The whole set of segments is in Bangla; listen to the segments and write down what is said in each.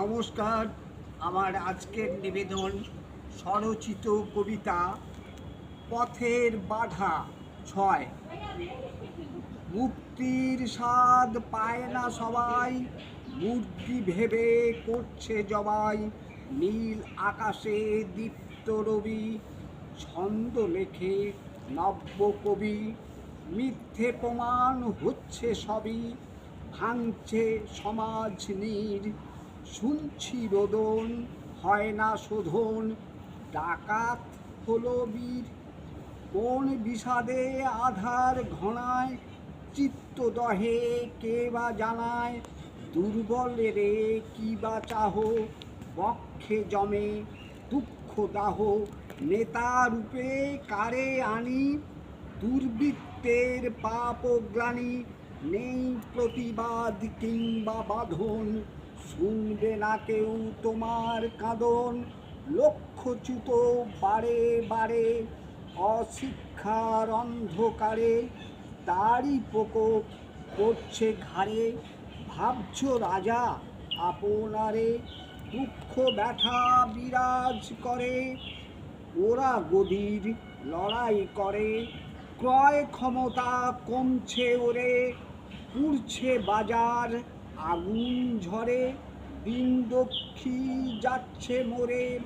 নমস্কার। আমার আজকের নিবেদন স্বরচিত কবিতা, পথের বাধা ছয়। মুক্তির স্বাদ পায় না সবাই, মূর্তি ভেবে করছে জবাই। নীল আকাশে দীপ্ত রবি, ছন্দ লেখে নব্য কবি। মিথ্যে প্রমাণ হচ্ছে সবই, ভাঙছে সমাজ নীর। শুনছি রোদন, হয় না শোধন, ডাকাত হলো বীর। কোন বিষাদে আধার ঘনায়, চিত্ত দহে কে বা জানায় দুর্বলেরে কি বা চাহ, বক্ষে জমে দুঃখ দাহ, নেতা রূপে কারে আনি, দুর্বৃত্তের পাপ গ্লানি, নেই প্রতিবাদ কিংবা বাঁধন। শুনবে না কেউ তোমার কাঁদন, লক্ষ্যচ্যুত বারে বারে, অশিক্ষার অন্ধকারে, তারই প্রকোপ করছে ঘাড়ে। ভাবছ রাজা, আপনারে দুঃখ ব্যথা বিরাজ করে। ওরা গদির লড়াই করে। ক্রয় ক্ষমতা কমছে ওরে, পুড়ছে বাজার আগুন ঝরে। দিন দক্ষী যাচ্ছে মোরে।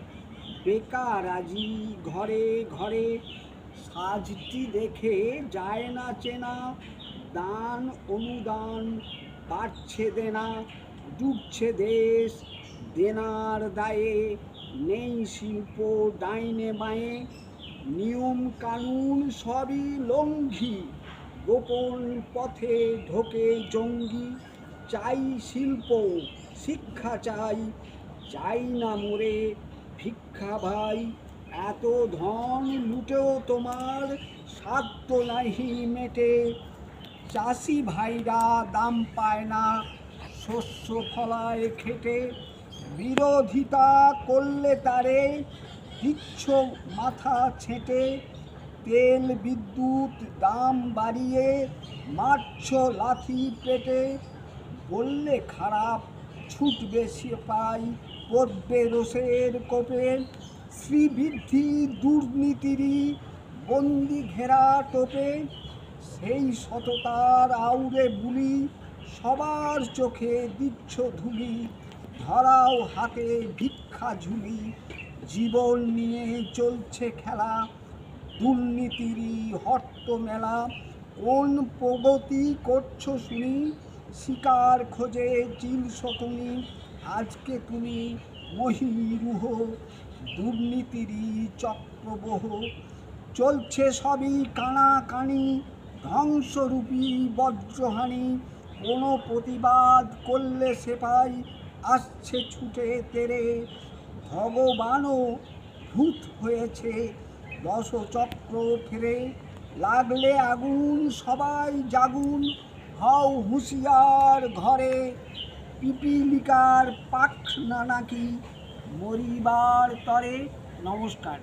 বেকার আজি ঘরে ঘরে সাজটি দেখে যায় না চেনা। দান অনুদান বাড়ছে দেনা, ডুবছে দেশ দেনার দায়ে। নেই শিল্প ডাইনে বাঁয়ে, নিয়ম কানুন সবই লঙ্ঘি। গোপন পথে ঢোকে জঙ্গি, চাই শিল্প শিক্ষা চাই চাই না মোরে ভিক্ষা ভাই। এত ধন লুটেও তোমার সাধ্য নাহি মেটে। চাষি ভাইরা দাম পায় না, শস্য ফলায় খেটে। বিরোধিতা করলে তারে দিচ্ছ মাথা ছেঁটে। তেল, বিদ্যুৎ, দাম বাড়িয়ে মারছ লাথি পেটে। বললে খারাপ ছুটবে পাই পড়বে রোষের কোপে। শ্রীবৃদ্ধি দুর্নীতিরই বন্দি ঘেরা টোপে। সেই সততার আউরে বুলি সবার চোখে দিচ্ছ ধুলি, ধরাও হাতে ভিক্ষা ঝুলি। জীবন নিয়ে চলছে খেলা, দুর্নীতিরই হট্ট মেলা কোন প্রগতি করছ শুনি? শিকার খোঁজে চিল শকুনি, আজকে তুমি মহিরুহ দুর্নীতিরই চক্রবহ। চলছে সবই কানাকানি, ধ্বংসরূপী বজ্রহানি। কোনো প্রতিবাদ করলে সেপাই আসছে ছুটে তেরে। ভগবানও ভূত হয়েছে দশচক্র ফেরে। লাগলে আগুন, সবাই জাগুন। হও হুঁশিয়ার ঘরে পিপিলিকার পাখ নাকি মরিবার তরে? নমস্কার।